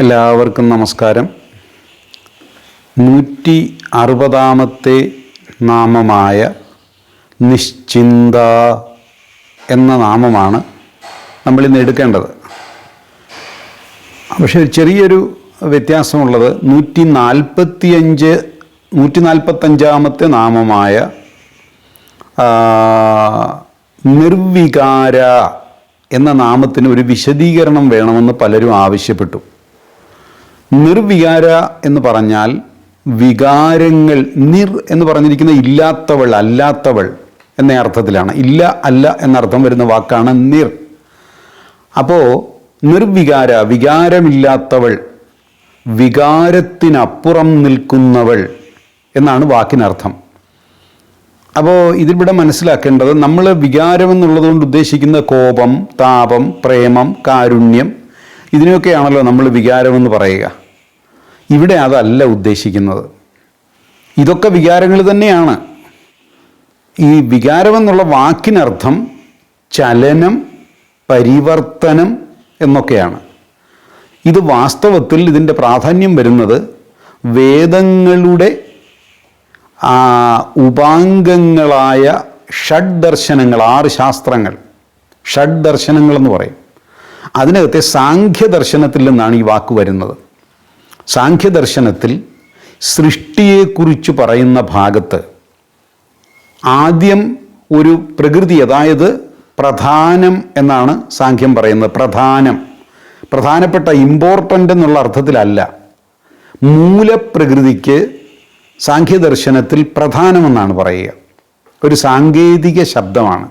എല്ലാവർക്കും നമസ്കാരം. നൂറ്റി അറുപതാമത്തെ നാമമായ നിശ്ചിന്ത എന്ന നാമമാണ് നമ്മളിന്ന് എടുക്കേണ്ടത്. പക്ഷേ ചെറിയൊരു വ്യത്യാസമുള്ളത് നൂറ്റി നാൽപ്പത്തിയഞ്ച് നൂറ്റി നാൽപ്പത്തഞ്ചാമത്തെ നാമമായ നിർവികാര എന്ന നാമത്തിന് ഒരു വിശദീകരണം വേണമെന്ന് പലരും ആവശ്യപ്പെട്ടു. നിർവികാര എന്ന് പറഞ്ഞാൽ വികാരങ്ങൾ നിർ എന്ന് പറഞ്ഞിരിക്കുന്ന ഇല്ലാത്തവൾ അല്ലാത്തവൾ എന്ന അർത്ഥത്തിലാണ്. ഇല്ല അല്ല എന്നർത്ഥം വരുന്ന വാക്കാണ് നിർ. അപ്പോൾ നിർവികാര വികാരമില്ലാത്തവൾ വികാരത്തിനപ്പുറം നിൽക്കുന്നവൾ എന്നാണ് വാക്കിനർത്ഥം. അപ്പോൾ ഇതിവിടെ മനസ്സിലാക്കേണ്ടത് നമ്മൾ വികാരം എന്നുള്ളതുകൊണ്ട് ഉദ്ദേശിക്കുന്ന കോപം താപം പ്രേമം കാരുണ്യം ഇതിനെയൊക്കെയാണല്ലോ നമ്മൾ വികാരമെന്ന് പറയുക. ഇവിടെ അതല്ല ഉദ്ദേശിക്കുന്നത്. ഇതൊക്കെ വികാരങ്ങൾ തന്നെയാണ്. ഈ വികാരമെന്നുള്ള വാക്കിനർത്ഥം ചലനം പരിവർത്തനം എന്നൊക്കെയാണ്. ഇത് വാസ്തവത്തിൽ ഇതിന്റെ പ്രാധാന്യം വരുന്നത് വേദങ്ങളുടെ ഉപാംഗങ്ങളായ ഷഡ് ദർശനങ്ങൾ ആറ് ശാസ്ത്രങ്ങൾ. ഷഡ് ദർശനങ്ങളെന്ന് പറയും. അതിനകത്തെ സാഖ്യദർശനത്തിൽ നിന്നാണ് ഈ വാക്ക് വരുന്നത്. സാഖ്യ ദർശനത്തിൽ സൃഷ്ടിയെക്കുറിച്ച് പറയുന്ന ഭാഗത്ത് ആദ്യം ഒരു പ്രകൃതി അതായത് പ്രധാനം എന്നാണ് സാഖ്യം പറയുന്നത്. പ്രധാനം. പ്രധാനപ്പെട്ട ഇമ്പോർട്ടന്റ് എന്നുള്ള അർത്ഥത്തിലല്ല. മൂലപ്രകൃതിക്ക് സാഖ്യദർശനത്തിൽ പ്രധാനമെന്നാണ് പറയുക. ഒരു സാങ്കേതിക ശബ്ദമാണ്.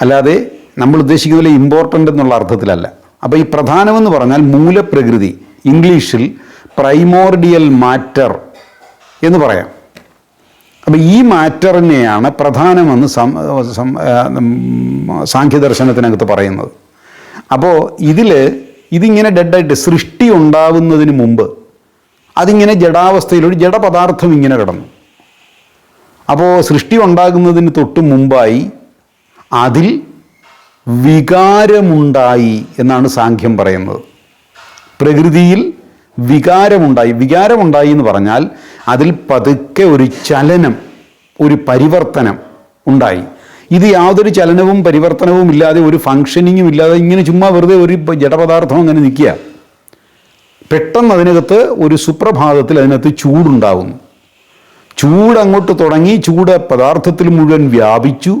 അല്ലാതെ നമ്മൾ ഉദ്ദേശിക്കുന്നതിൽ ഇമ്പോർട്ടന്റ് എന്നുള്ള അർത്ഥത്തിലല്ല. അപ്പോൾ ഈ പ്രധാനമെന്ന് പറഞ്ഞാൽ മൂലപ്രകൃതി. ഇംഗ്ലീഷിൽ പ്രൈമോർഡിയൽ മാറ്റർ എന്ന് പറയാം. അപ്പോൾ ഈ മാറ്ററിനെയാണ് പ്രധാനമെന്ന് സാഖ്യദർശനത്തിനകത്ത് പറയുന്നത്. അപ്പോൾ ഇതിൽ ഇതിങ്ങനെ ഡെഡായിട്ട് സൃഷ്ടി ഉണ്ടാവുന്നതിന് മുമ്പ് അതിങ്ങനെ ജഡാവസ്ഥയിൽ ഒരു ജഡപദാർത്ഥം ഇങ്ങനെ കിടന്നു. അപ്പോൾ സൃഷ്ടി ഉണ്ടാകുന്നതിന് തൊട്ട് മുമ്പായി അതിൽ വികാരമുണ്ടായി എന്നാണ് സാഖ്യം പറയുന്നത്. പ്രകൃതിയിൽ വികാരമുണ്ടായി. വികാരമുണ്ടായി എന്ന് പറഞ്ഞാൽ അതിൽ പതുക്കെ ഒരു ചലനം ഒരു പരിവർത്തനം ഉണ്ടായി. ഇത് യാതൊരു ചലനവും പരിവർത്തനവും ഇല്ലാതെ ഒരു ഫങ്ഷനിങ്ങും ഇല്ലാതെ ഇങ്ങനെ ചുമ്മാ വെറുതെ ഒരു ജഡപദാർത്ഥം അങ്ങനെ നിൽക്കുക. പെട്ടെന്ന് അതിനകത്ത് ഒരു സുപ്രഭാതത്തിൽ അതിനകത്ത് ചൂടുണ്ടാകുന്നു ചൂട് അങ്ങോട്ട് തുടങ്ങി ചൂട് പദാർത്ഥത്തിൽ മുഴുവൻ വ്യാപിച്ചു.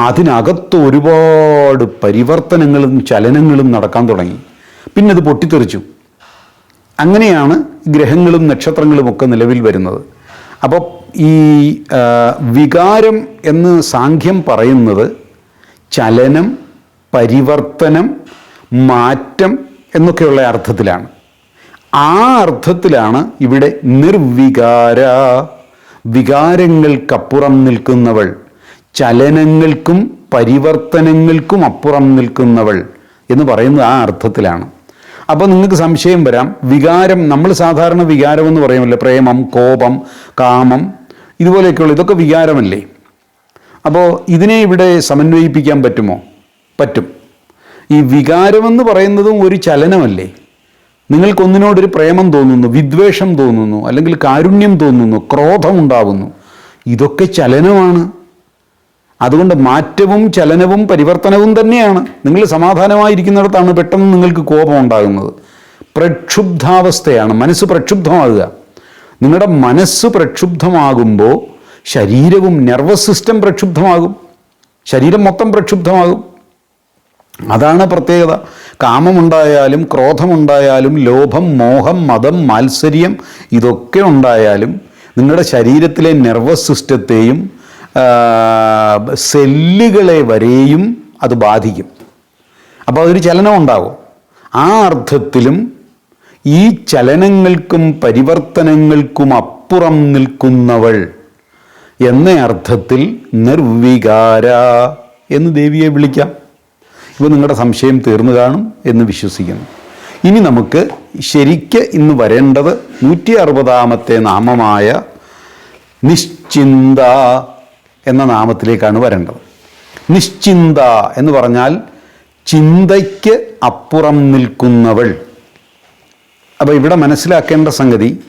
അതിനകത്ത് ഒരുപാട് പരിവർത്തനങ്ങളും ചലനങ്ങളും നടക്കാൻ തുടങ്ങി. പിന്നെ അത് പൊട്ടിത്തെറിച്ചു. അങ്ങനെയാണ് ഗ്രഹങ്ങളും നക്ഷത്രങ്ങളും ഒക്കെ നിലവിൽ വരുന്നത്. അപ്പോൾ ഈ വികാരം എന്ന് സാഖ്യം പറയുന്നത് ചലനം പരിവർത്തനം മാറ്റം എന്നൊക്കെയുള്ള അർത്ഥത്തിലാണ്. ആ അർത്ഥത്തിലാണ് ഇവിടെ നിർവികാര വികാരങ്ങൾക്കപ്പുറം നിൽക്കുന്നവൾ ചലനങ്ങൾക്കും പരിവർത്തനങ്ങൾക്കും അപ്പുറം നിൽക്കുന്നവൾ എന്ന് പറയുന്നത് ആ അർത്ഥത്തിലാണ്. അപ്പോൾ നിങ്ങൾക്ക് സംശയം വരാം. വികാരം നമ്മൾ സാധാരണ വികാരം എന്ന് പറയുമല്ലോ. പ്രേമം കോപം കാമം ഇതുപോലെയൊക്കെയുള്ള. ഇതൊക്കെ വികാരമല്ലേ? അപ്പോൾ ഇതിനെ ഇവിടെ സമന്വയിപ്പിക്കാൻ പറ്റുമോ? പറ്റും. ഈ വികാരമെന്ന് പറയുന്നതും ഒരു ചലനമല്ലേ? നിങ്ങൾക്കൊന്നിനോടൊരു പ്രേമം തോന്നുന്നു വിദ്വേഷം തോന്നുന്നു അല്ലെങ്കിൽ കാരുണ്യം തോന്നുന്നു ക്രോധമുണ്ടാവുന്നു ഇതൊക്കെ ചലനമാണ്. അതുകൊണ്ട് മാറ്റവും ചലനവും പരിവർത്തനവും തന്നെയാണ്. നിങ്ങൾ സമാധാനമായിരിക്കുന്നിടത്താണ് പെട്ടെന്ന് നിങ്ങൾക്ക് കോപം ഉണ്ടാകുന്നത്. പ്രക്ഷുബ്ധാവസ്ഥയാണ്. മനസ്സ് പ്രക്ഷുബ്ധമാകുക. നിങ്ങളുടെ മനസ്സ് പ്രക്ഷുബ്ധമാകുമ്പോൾ ശരീരവും നെർവസ് സിസ്റ്റം പ്രക്ഷുബ്ധമാകും. ശരീരം മൊത്തം പ്രക്ഷുബ്ധമാകും. അതാണ് പ്രത്യേകത. കാമമുണ്ടായാലും ക്രോധമുണ്ടായാലും ലോഭം മോഹം മതം മാത്സര്യം ഇതൊക്കെ ഉണ്ടായാലും നിങ്ങളുടെ ശരീരത്തിലെ നെർവസ് സിസ്റ്റത്തെയും സെല്ലുകളെ വരെയും അത് ബാധിക്കും. അപ്പോൾ അതൊരു ചലനം ഉണ്ടാകും. ആ അർത്ഥത്തിലും ഈ ചലനങ്ങൾക്കും പരിവർത്തനങ്ങൾക്കും അപ്പുറം നിൽക്കുന്നവൾ എന്ന അർത്ഥത്തിൽ നിർവികാര എന്ന് ദേവിയെ വിളിക്കാം. ഇപ്പോൾ നിങ്ങളുടെ സംശയം തീർന്നു കാണും എന്ന് വിശ്വസിക്കുന്നു. ഇനി നമുക്ക് ശരിക്ക് ഇന്ന് വരേണ്ടത് നൂറ്റി അറുപതാമത്തെ നാമമായ നിശ്ചിന്ത എന്ന നാമത്തിലേക്കാണ് വരേണ്ടത്. നിശ്ചിന്ത എന്ന് പറഞ്ഞാൽ ചിന്തയ്ക്ക് അപ്പുറം നിൽക്കുന്നവൾ. അപ്പോൾ ഇവിടെ മനസ്സിലാക്കേണ്ട സംഗതി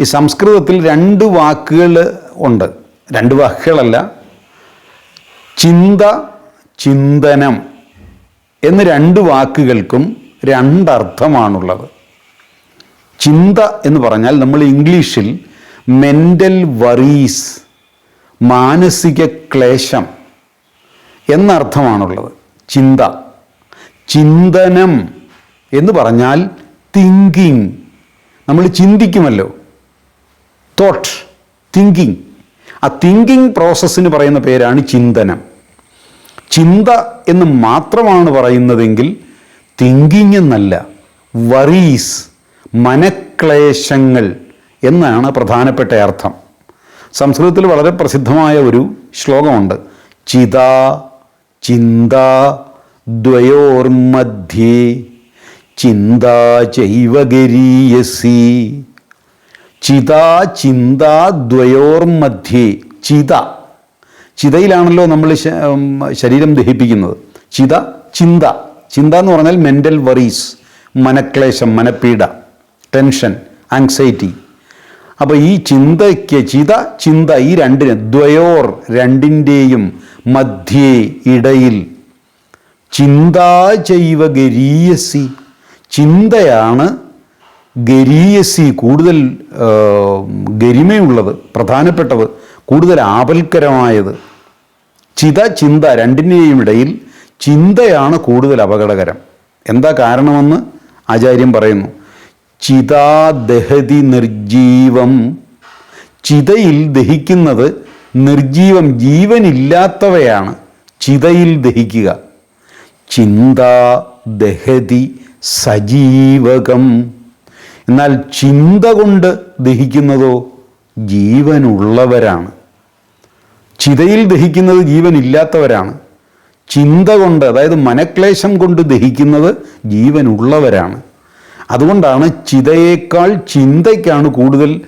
ഈ സംസ്കൃതത്തിൽ രണ്ട് വാക്കുകൾ ഉണ്ട്. രണ്ട് വാക്കുകളല്ല. ചിന്ത ചിന്തനം എന്ന് രണ്ട് വാക്കുകൾക്കും രണ്ടർത്ഥമാണുള്ളത്. ചിന്ത എന്ന് പറഞ്ഞാൽ നമ്മൾ ഇംഗ്ലീഷിൽ മെന്റൽ വറീസ് മാനസിക ക്ലേശം എന്നർത്ഥമാണുള്ളത്. ചിന്ത. ചിന്തനം എന്ന് പറഞ്ഞാൽ തിങ്കിങ് നമ്മൾ ചിന്തിക്കുമല്ലോ. തോട്ട് തിങ്കിങ് ആ തിങ്കിങ് പ്രോസസ്സിന് പറയുന്ന പേരാണ് ചിന്തനം. ചിന്ത എന്ന് മാത്രമാണ് പറയുന്നതെങ്കിൽ തിങ്കിങ് എന്നല്ല വറീസ് മനക്ലേശങ്ങൾ എന്നാണ് പ്രധാനപ്പെട്ട അർത്ഥം. സംസ്കൃതത്തിൽ വളരെ പ്രസിദ്ധമായ ഒരു ശ്ലോകമുണ്ട്. ചിത ചിന്ത ദ്വയോർമധ്യേ ചിന്ത ചൈവഗരീയസി ചിത ചിന്ത ദ്വയോർമധ്യേ ചിത. ചിതയിലാണല്ലോ നമ്മൾ ശരീരം ദഹിപ്പിക്കുന്നത്. ചിത ചിന്ത. ചിന്ത എന്ന് പറഞ്ഞാൽ മെന്റൽ വറീസ് മനക്ലേശം മനപ്പീഡ ടെൻഷൻ ആങ്സൈറ്റി അപ്പോൾ ഈ ചിന്തയ്ക്ക് ചിത ചിന്ത ഈ രണ്ടിന് ദ്വയോർ രണ്ടിന്റെയും മധ്യേ ഇടയിൽ. ചിന്താ ചൈവ ഗരീയസി. ചിന്തയാണ് ഗരീയസി കൂടുതൽ ഗരിമയുള്ളത് പ്രധാനപ്പെട്ടത് കൂടുതൽ ആപൽക്കരമായത്. ചിത ചിന്ത രണ്ടിന്റെയും ഇടയിൽ ചിന്തയാണ് കൂടുതൽ അപകടകരം. എന്താ കാരണമെന്ന് ആചാര്യം പറയുന്നു. ചിതാ ദഹതി നിർജീവം. ചിതയിൽ ദഹിക്കുന്നത് നിർജീവം ജീവനില്ലാത്തവയാണ്. ചിതയിൽ ദഹിക്കുക. ചിന്താ ദഹതി സജീവകം. എന്നാൽ ചിന്ത കൊണ്ട് ദഹിക്കുന്നതോ ജീവനുള്ളവരാണ്. ചിതയിൽ ദഹിക്കുന്നത് ജീവനില്ലാത്തവരാണ്. ചിന്ത കൊണ്ട് അതായത് മനക്ലേശം കൊണ്ട് ദഹിക്കുന്നത് ജീവനുള്ളവരാണ്. അതുകൊണ്ടാണ് ചിതയേക്കാൾ ചിന്തയ്ക്കാണ് കൂടുതൽ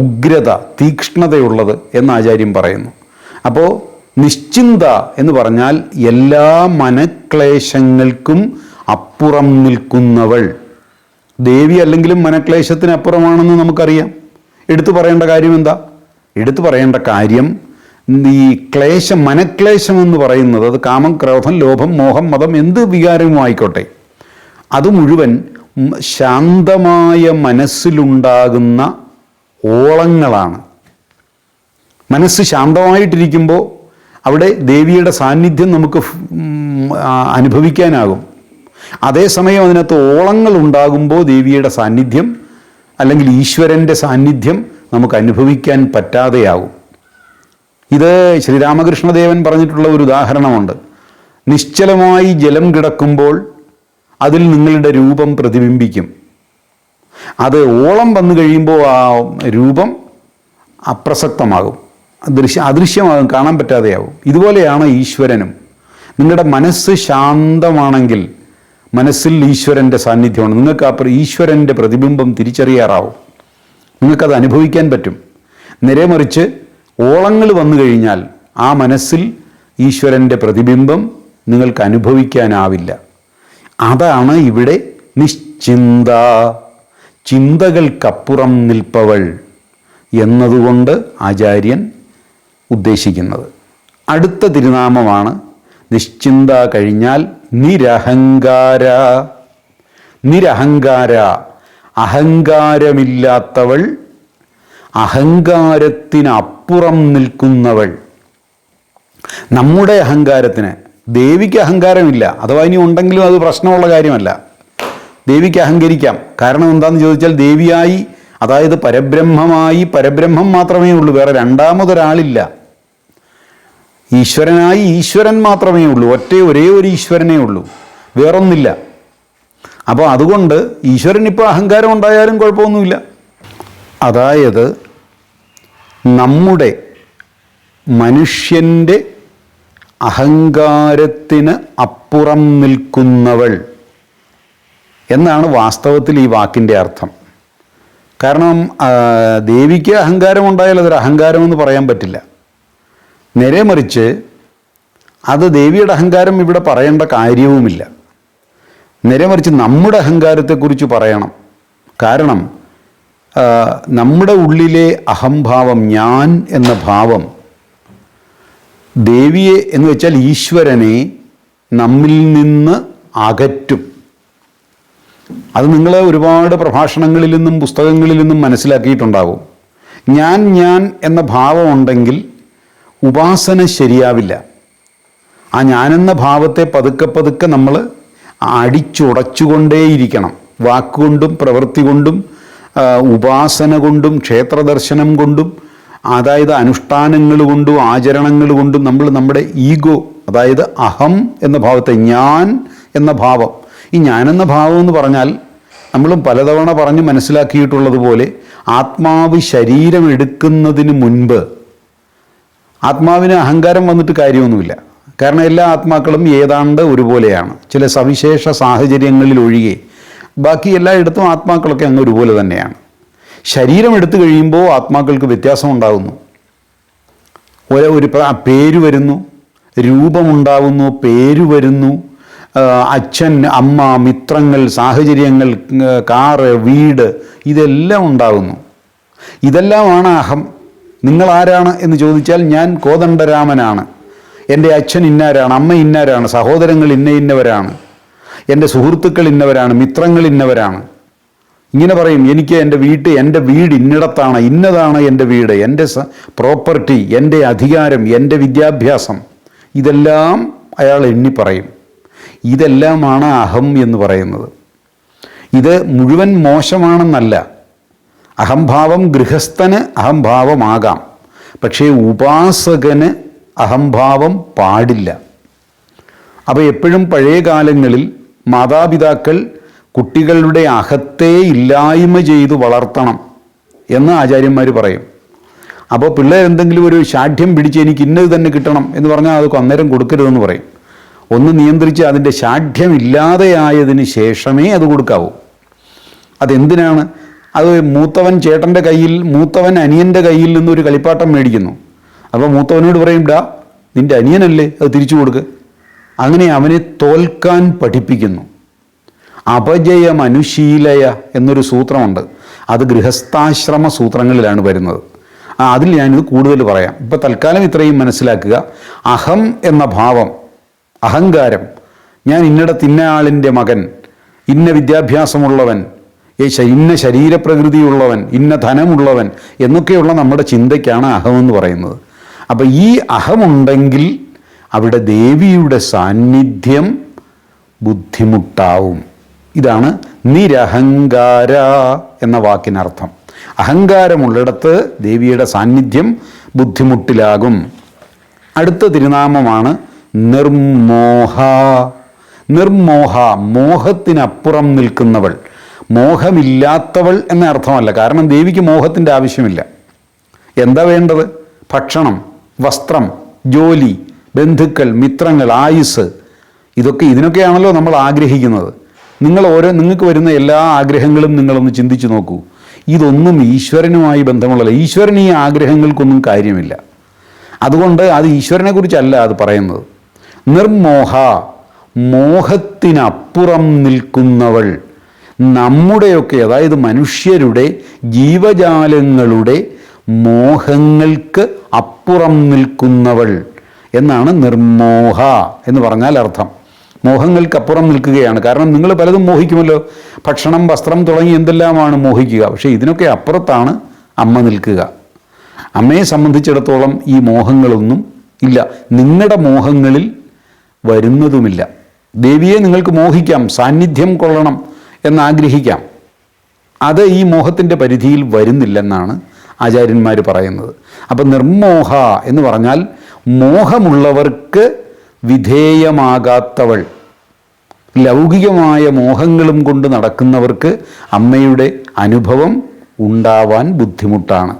ഉഗ്രത തീക്ഷ്ണതയുള്ളത് എന്ന് ആചാര്യം പറയുന്നു. അപ്പോൾ നിശ്ചിന്ത എന്ന് പറഞ്ഞാൽ എല്ലാ മനക്ലേശങ്ങൾക്കും അപ്പുറം നിൽക്കുന്നവൾ. ദേവി അല്ലെങ്കിലും മനക്ലേശത്തിനപ്പുറമാണെന്ന് നമുക്കറിയാം. എടുത്തു പറയേണ്ട കാര്യം എന്താ? എടുത്തു പറയേണ്ട കാര്യം ഈ ക്ലേശം മനക്ലേശം എന്ന് പറയുന്നത് അത് കാമം ക്രോധം ലോഭം മോഹം മതം എന്ത് വികാരവും ആയിക്കോട്ടെ. അത് മുഴുവൻ ശാന്തമായ മനസ്സിലുണ്ടാകുന്ന ഓളങ്ങളാണ്. മനസ്സ് ശാന്തമായിട്ടിരിക്കുമ്പോൾ അവിടെ ദേവിയുടെ സാന്നിധ്യം നമുക്ക് അനുഭവിക്കാനാകും. അതേസമയം അതിനകത്ത് ഓളങ്ങൾ ഉണ്ടാകുമ്പോൾ ദേവിയുടെ സാന്നിധ്യം അല്ലെങ്കിൽ ഈശ്വരന്റെ സാന്നിധ്യം നമുക്ക് അനുഭവിക്കാൻ പറ്റാതെയാകും. ഇത് ശ്രീരാമകൃഷ്ണദേവൻ പറഞ്ഞിട്ടുള്ള ഒരു ഉദാഹരണമുണ്ട്. നിശ്ചലമായി ജലം കിടക്കുമ്പോൾ അതിൽ നിങ്ങളുടെ രൂപം പ്രതിബിംബിക്കും. അത് ഓളം വന്നു കഴിയുമ്പോൾ ആ രൂപം അപ്രസക്തമാകും. ദൃശ്യ അദൃശ്യമാകും കാണാൻ പറ്റാതെയാകും. ഇതുപോലെയാണ് ഈശ്വരനും. നിങ്ങളുടെ മനസ്സ് ശാന്തമാണെങ്കിൽ മനസ്സിൽ ഈശ്വരന്റെ സാന്നിധ്യമാണ്. നിങ്ങൾക്ക് ആ ഈശ്വരന്റെ പ്രതിബിംബം തിരിച്ചറിയാറാവും. നിങ്ങൾക്കത് അനുഭവിക്കാൻ പറ്റും. നേരെ മറിച്ച് ഓളങ്ങൾ വന്നു കഴിഞ്ഞാൽ ആ മനസ്സിൽ ഈശ്വരന്റെ പ്രതിബിംബം നിങ്ങൾക്ക് അനുഭവിക്കാനാവില്ല. അതാണ് ഇവിടെ നിശ്ചിന്ത. ചിന്തകൾക്കപ്പുറം നിൽപ്പവൾ എന്നതുകൊണ്ട് ആചാര്യൻ ഉദ്ദേശിക്കുന്നത്. അടുത്ത തിരുനാമമാണ് നിശ്ചിന്ത കഴിഞ്ഞാൽ നിരഹങ്കാര. നിരഹങ്കാര അഹങ്കാരമില്ലാത്തവൾ അഹങ്കാരത്തിനപ്പുറം നിൽക്കുന്നവൾ. നമ്മുടെ അഹങ്കാരത്തിന് ദേവിക്ക് അഹങ്കാരമില്ല. അഥവാ ഇനി ഉണ്ടെങ്കിലും അത് പ്രശ്നമുള്ള കാര്യമല്ല. ദേവിക്ക് അഹങ്കരിക്കാം. കാരണം എന്താണെന്ന് ചോദിച്ചാൽ ദേവിയായി അതായത് പരബ്രഹ്മമായി പരബ്രഹ്മം മാത്രമേ ഉള്ളൂ. വേറെ രണ്ടാമതൊരാളില്ല. ഈശ്വരനായി ഈശ്വരൻ മാത്രമേ ഉള്ളൂ. ഒറ്റ ഒരേ ഒരു ഈശ്വരനേ ഉള്ളൂ. വേറൊന്നില്ല. അപ്പോൾ അതുകൊണ്ട് ഈശ്വരൻ ഇപ്പോൾ അഹങ്കാരം ഉണ്ടായാലും കുഴപ്പമൊന്നുമില്ല. അതായത് നമ്മുടെ മനുഷ്യന്റെ അഹങ്കാരത്തിന് അപ്പുറം നിൽക്കുന്നവൾ എന്നാണ് വാസ്തവത്തിൽ ഈ വാക്കിന്റെ അർത്ഥം. കാരണം ദേവിക്ക് അഹങ്കാരം ഉണ്ടായാൽ അതൊരു അഹങ്കാരമെന്ന് പറയാൻ പറ്റില്ല. നേരെ മറിച്ച് അത് ദേവിയുടെ അഹങ്കാരം ഇവിടെ പറയേണ്ട കാര്യവുമില്ല. നേരെ മറിച്ച് നമ്മുടെ അഹങ്കാരത്തെക്കുറിച്ച് പറയണം. കാരണം നമ്മുടെ ഉള്ളിലെ അഹംഭാവം ഞാൻ എന്ന ഭാവം ദേവിയെ എന്ന് വെച്ചാൽ ഈശ്വരനെ നമ്മിൽ നിന്ന് അകറ്റും. അത് നിങ്ങൾ ഒരുപാട് പ്രഭാഷണങ്ങളിൽ നിന്നും പുസ്തകങ്ങളിൽ നിന്നും മനസ്സിലാക്കിയിട്ടുണ്ടാവും ഞാൻ ഞാൻ എന്ന ഭാവം ഉണ്ടെങ്കിൽ ഉപാസന ശരിയാവില്ല. ആ ഞാനെന്ന ഭാവത്തെ പതുക്കെ പതുക്കെ നമ്മൾ അടിച്ചുടച്ചുകൊണ്ടേയിരിക്കണം. വാക്കുകൊണ്ടും പ്രവൃത്തി കൊണ്ടും ഉപാസന കൊണ്ടും ക്ഷേത്രദർശനം കൊണ്ടും അതായത് അനുഷ്ഠാനങ്ങൾ കൊണ്ടും ആചരണങ്ങൾ കൊണ്ടും നമ്മൾ നമ്മുടെ ഈഗോ അതായത് അഹം എന്ന ഭാവത്തെ ഞാൻ എന്ന ഭാവം. ഈ ഞാനെന്ന ഭാവം എന്ന് പറഞ്ഞാൽ നമ്മളും പലതവണ പറഞ്ഞ് മനസ്സിലാക്കിയിട്ടുള്ളതുപോലെ ആത്മാവ് ശരീരം എടുക്കുന്നതിന് മുൻപ് ആത്മാവിന് അഹങ്കാരം വന്നിട്ട് കാര്യമൊന്നുമില്ല. കാരണം എല്ലാ ആത്മാക്കളും ഏതാണ്ട് ഒരുപോലെയാണ്. ചില സവിശേഷ സാഹചര്യങ്ങളിൽ ഒഴികെ ബാക്കി എല്ലായിടത്തും ആത്മാക്കളൊക്കെ അങ്ങ് ഒരുപോലെ തന്നെയാണ്. ശരീരം എടുത്തു കഴിയുമ്പോൾ ആത്മാക്കൾക്ക് വ്യത്യാസം ഉണ്ടാകുന്നു ഒരു പേര് വരുന്നു രൂപമുണ്ടാവുന്നു പേര് വരുന്നു. അച്ഛൻ അമ്മ മിത്രങ്ങൾ സാഹചര്യങ്ങൾ കാറ് വീട് ഇതെല്ലാം ഉണ്ടാകുന്നു. ഇതെല്ലാമാണ് അഹം. നിങ്ങൾ ആരാണ് എന്ന് ചോദിച്ചാൽ ഞാൻ കോദണ്ഡരാമനാണ് എന്റെ അച്ഛൻ ഇന്നാരാണ് അമ്മ ഇന്നാരാണ് സഹോദരങ്ങൾ ഇന്ന ഇന്നവരാണ്. എന്റെ സുഹൃത്തുക്കൾ ഇന്നവരാണ് മിത്രങ്ങൾ ഇന്നവരാണ്. ഇങ്ങനെ പറയും എനിക്ക് എന്റെ വീട്ട് എന്റെ വീട് ഇന്നിടത്താണ് ഇന്നതാണ് എന്റെ വീട് എന്റെ പ്രോപ്പർട്ടി എന്റെ അധികാരം എന്റെ വിദ്യാഭ്യാസം. ഇതെല്ലാം അയാൾ എണ്ണി പറയും. ഇതെല്ലാമാണ് അഹം എന്ന് പറയുന്നത്. ഇത് മുഴുവൻ മോശമാണെന്നല്ല. അഹംഭാവം ഗൃഹസ്ഥന് അഹംഭാവമാകാം. പക്ഷേ ഉപാസകന് അഹംഭാവം പാടില്ല. അപ്പോൾ എപ്പോഴും പഴയ കാലങ്ങളിൽ മാതാപിതാക്കൾ കുട്ടികളുടെ അഹത്തെ ഇല്ലായ്മ ചെയ്തു വളർത്തണം എന്ന് ആചാര്യന്മാർ പറയും. അപ്പോൾ പിള്ളേർ എന്തെങ്കിലും ഒരു ശാഠ്യം പിടിച്ച് എനിക്ക് ഇന്നത് തന്നെ കിട്ടണം എന്ന് പറഞ്ഞാൽ അത് അന്നേരം കൊടുക്കരുതെന്ന് പറയും. ഒന്ന് നിയന്ത്രിച്ച് അതിന്റെ ശാഠ്യം ഇല്ലാതെയായതിന് ശേഷമേ അത് കൊടുക്കാവൂ. അതെന്തിനാണ്? അത് മൂത്തവൻ ചേട്ടന്റെ കയ്യിൽ മൂത്തവൻ അനിയന്റെ കയ്യിൽ നിന്നൊരു കളിപ്പാട്ടം മേടിക്കുന്നു. അപ്പോൾ മൂത്തവനോട് പറയും ഡാ നിന്റെ അനിയനല്ലേ അത് തിരിച്ചു കൊടുക്ക്. അങ്ങനെ അവനെ തോൽക്കാൻ പഠിപ്പിക്കുന്നു. അപജയം അനുശീലയ എന്നൊരു സൂത്രമുണ്ട്. അത് ഗൃഹസ്ഥാശ്രമ സൂത്രങ്ങളിലാണ് വരുന്നത്. അതിൽ ഞാനിത് കൂടുതൽ പറയാം. ഇപ്പം തൽക്കാലം ഇത്രയും മനസ്സിലാക്കുക. അഹം എന്ന ഭാവം അഹങ്കാരം ഞാൻ ഇന്നിടത്ത് ഇന്ന ആളിന്റെ മകൻ ഇന്ന വിദ്യാഭ്യാസമുള്ളവൻ ഇന്ന ശരീരപ്രകൃതിയുള്ളവൻ ഇന്ന ധനമുള്ളവൻ എന്നൊക്കെയുള്ള നമ്മുടെ ചിന്തയ്ക്കാണ് അഹമെന്ന് പറയുന്നത്. അപ്പം ഈ അഹമുണ്ടെങ്കിൽ അവിടെ ദേവിയുടെ സാന്നിധ്യം ബുദ്ധിമുട്ടാവും. ഇതാണ് നിരഹങ്കാര എന്ന വാക്കിനർത്ഥം. അഹങ്കാരമുള്ളിടത്ത് ദേവിയുടെ സാന്നിധ്യം ബുദ്ധിമുട്ടിലാകും. അടുത്ത തിരുനാമമാണ് നിർമോഹ. നിർമോഹ മോഹത്തിനപ്പുറം നിൽക്കുന്നവൾ. മോഹമില്ലാത്തവൾ എന്ന അർത്ഥമല്ല. കാരണം ദേവിക്ക് മോഹത്തിന്റെ ആവശ്യമില്ല. എന്താ വേണ്ടത്? ഭക്ഷണം വസ്ത്രം ജോലി ബന്ധുക്കൾ മിത്രങ്ങൾ ആയുസ്. ഇതൊക്കെ ഇതിനൊക്കെയാണല്ലോ നമ്മൾ ആഗ്രഹിക്കുന്നത്. നിങ്ങൾ ഓരോ നിങ്ങൾക്ക് വരുന്ന എല്ലാ ആഗ്രഹങ്ങളും നിങ്ങളൊന്ന് ചിന്തിച്ചു നോക്കൂ. ഇതൊന്നും ഈശ്വരനുമായി ബന്ധമുള്ളതല്ല. ഈശ്വരൻ ഈ ആഗ്രഹങ്ങൾക്കൊന്നും കാര്യമില്ല. അതുകൊണ്ട് അത് ഈശ്വരനെ കുറിച്ചല്ല അത് പറയുന്നത്. നിർമോഹ മോഹത്തിനപ്പുറം നിൽക്കുന്നവൾ നമ്മുടെയൊക്കെ അതായത് മനുഷ്യരുടെ ജീവജാലങ്ങളുടെ മോഹങ്ങൾക്ക് അപ്പുറം നിൽക്കുന്നവൾ എന്നാണ് നിർമോഹ എന്ന് പറഞ്ഞാൽ അർത്ഥം. മോഹങ്ങൾക്കപ്പുറം നിൽക്കുകയാണ്. കാരണം നിങ്ങൾ പലതും മോഹിക്കുമല്ലോ. ഭക്ഷണം വസ്ത്രം തുടങ്ങി എന്തെല്ലാമാണ് മോഹിക്കുക. പക്ഷേ ഇതിനൊക്കെ അപ്പുറത്താണ് അമ്മ നിൽക്കുക. അമ്മയെ സംബന്ധിച്ചിടത്തോളം ഈ മോഹങ്ങളൊന്നും ഇല്ല. നിങ്ങളുടെ മോഹങ്ങളിൽ വരുന്നതുമില്ല. ദേവിയെ നിങ്ങൾക്ക് മോഹിക്കാം സാന്നിധ്യം കൊള്ളണം എന്നാഗ്രഹിക്കാം. അത് ഈ മോഹത്തിന്റെ പരിധിയിൽ വരുന്നില്ലെന്നാണ് ആചാര്യന്മാർ പറയുന്നത്. അപ്പം നിർമോഹ എന്ന് പറഞ്ഞാൽ മോഹമുള്ളവർക്ക് വിധേയമാകാത്തവൾ. ലൗകികമായ മോഹങ്ങളും കൊണ്ട് നടക്കുന്നവർക്ക് അമ്മയുടെ അനുഭവം ഉണ്ടാവാൻ ബുദ്ധിമുട്ടാണ്.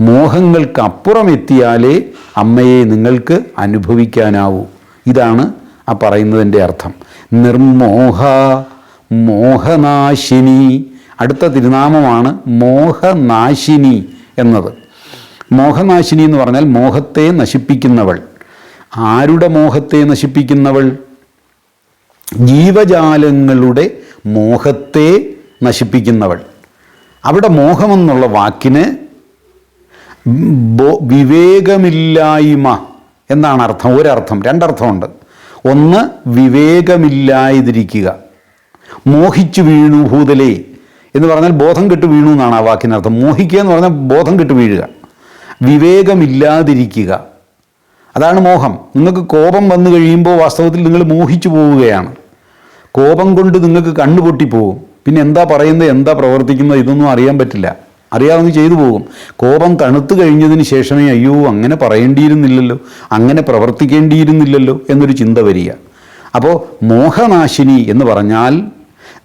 മോഹങ്ങൾക്ക് എത്തിയാലേ അമ്മയെ നിങ്ങൾക്ക് അനുഭവിക്കാനാവൂ. ഇതാണ് ആ പറയുന്നതിന്റെ അർത്ഥം. നിർമോഹ മോഹനാശിനി. അടുത്ത തിരുനാമമാണ് മോഹനാശിനി എന്നത്. മോഹനാശിനി എന്ന് പറഞ്ഞാൽ മോഹത്തെ നശിപ്പിക്കുന്നവൾ. ആരുടെ മോഹത്തെ നശിപ്പിക്കുന്നവൾ? ജീവജാലങ്ങളുടെ മോഹത്തെ നശിപ്പിക്കുന്നവൾ. അവിടെ മോഹമെന്നുള്ള വാക്കിന് വിവേകമില്ലായ്മ എന്നാണ് അർത്ഥം ഒരർത്ഥം രണ്ടർത്ഥമുണ്ട്. ഒന്ന് വിവേകമില്ലാതിരിക്കുക. മോഹിച്ചു വീണു ഭൂതലേ എന്ന് പറഞ്ഞാൽ ബോധം കെട്ട് വീണു എന്നാണ് ആ വാക്കിനർത്ഥം. മോഹിക്കുക എന്ന് പറഞ്ഞാൽ ബോധം കെട്ട് വീഴുക. വിവേകമില്ലാതിരിക്കുക. അതാണ് മോഹം. നിങ്ങൾക്ക് കോപം വന്നു കഴിയുമ്പോൾ വാസ്തവത്തിൽ നിങ്ങൾ മോഹിച്ചു പോവുകയാണ്. കോപം കൊണ്ട് നിങ്ങൾക്ക് കണ്ണുപൊട്ടിപ്പോവും പിന്നെ എന്താ പറയുന്നത് എന്താ പ്രവർത്തിക്കുന്നത് ഇതൊന്നും അറിയാൻ പറ്റില്ല. അറിയാവുന്ന ചെയ്തു പോകും. കോപം തണുത്തു കഴിഞ്ഞതിന് ശേഷമേ അയ്യോ അങ്ങനെ പറയേണ്ടിയിരുന്നില്ലല്ലോ അങ്ങനെ പ്രവർത്തിക്കേണ്ടിയിരുന്നില്ലല്ലോ എന്നൊരു ചിന്ത വരിക. അപ്പോൾ മോഹനാശിനി എന്ന് പറഞ്ഞാൽ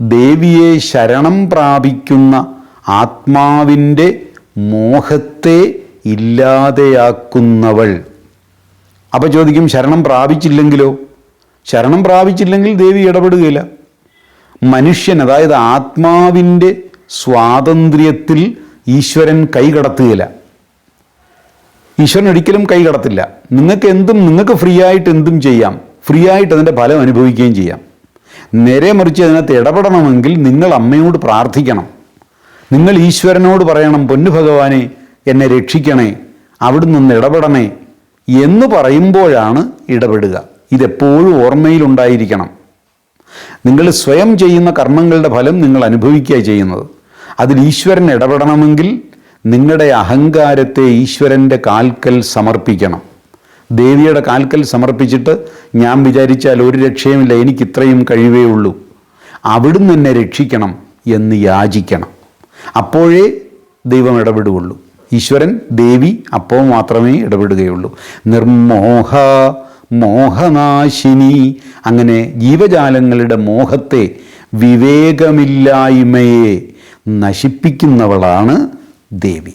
ദേവിയെ ശരണം പ്രാപിക്കുന്ന ആത്മാവിന്റെ മോഹത്തെ ഇല്ലാതെയാക്കുന്നവൾ. അപ്പോൾ ചോദിക്കും ശരണം പ്രാപിച്ചില്ലെങ്കിലോ? ശരണം പ്രാപിച്ചില്ലെങ്കിൽ ദേവി ഇടപെടുകയില്ല. മനുഷ്യൻ അതായത് ആത്മാവിന്റെ സ്വാതന്ത്ര്യത്തിൽ ഈശ്വരൻ കൈകടത്തുകയില്ല ഈശ്വരൻ ഒരിക്കലും കൈകടത്തില്ല നിങ്ങൾക്ക് എന്തും നിങ്ങൾക്ക് ഫ്രീ ആയിട്ട് എന്തും ചെയ്യാം. ഫ്രീ ആയിട്ട് അതിന്റെ ഫലം അനുഭവിക്കുകയും ചെയ്യാം. നേരെ മറിച്ച് അതിനകത്ത് ഇടപെടണമെങ്കിൽ നിങ്ങൾ അമ്മയോട് പ്രാർത്ഥിക്കണം. നിങ്ങൾ ഈശ്വരനോട് പറയണം പൊന്നു ഭഗവാനെ എന്നെ രക്ഷിക്കണേ അവിടുന്ന് ഒന്ന് ഇടപെടണേ. എന്ന് പറയുമ്പോഴാണ് ഇടപെടുക. ഇതെപ്പോഴും ഓർമ്മയിലുണ്ടായിരിക്കണം. നിങ്ങൾ സ്വയം ചെയ്യുന്ന കർമ്മങ്ങളുടെ ഫലം നിങ്ങൾ അനുഭവിക്കുക ചെയ്യുന്നത്. അതിൽ ഈശ്വരൻ ഇടപെടണമെങ്കിൽ നിങ്ങളുടെ അഹങ്കാരത്തെ ഈശ്വരന്റെ കാൽക്കൽ സമർപ്പിക്കണം. ദേവിയുടെ കാൽക്കൽ സമർപ്പിച്ചിട്ട് ഞാൻ വിചാരിച്ചാൽ ഒരു രക്ഷയുമില്ല എനിക്ക് ഇത്രയും കഴിവേ ഉള്ളൂ. അവിടുന്ന് എന്നെ രക്ഷിക്കണം എന്ന് യാചിക്കണം. അപ്പോഴേ ദൈവം ഇടപെടുകയുള്ളൂ. ഈശ്വരൻ ദേവി അപ്പോൾ മാത്രമേ ഇടപെടുകയുള്ളൂ. നിർമോഹ മോഹനാശിനി. അങ്ങനെ ജീവജാലങ്ങളുടെ മോഹത്തെ വിവേകമില്ലായ്മയെ നശിപ്പിക്കുന്നവളാണ് ദേവി.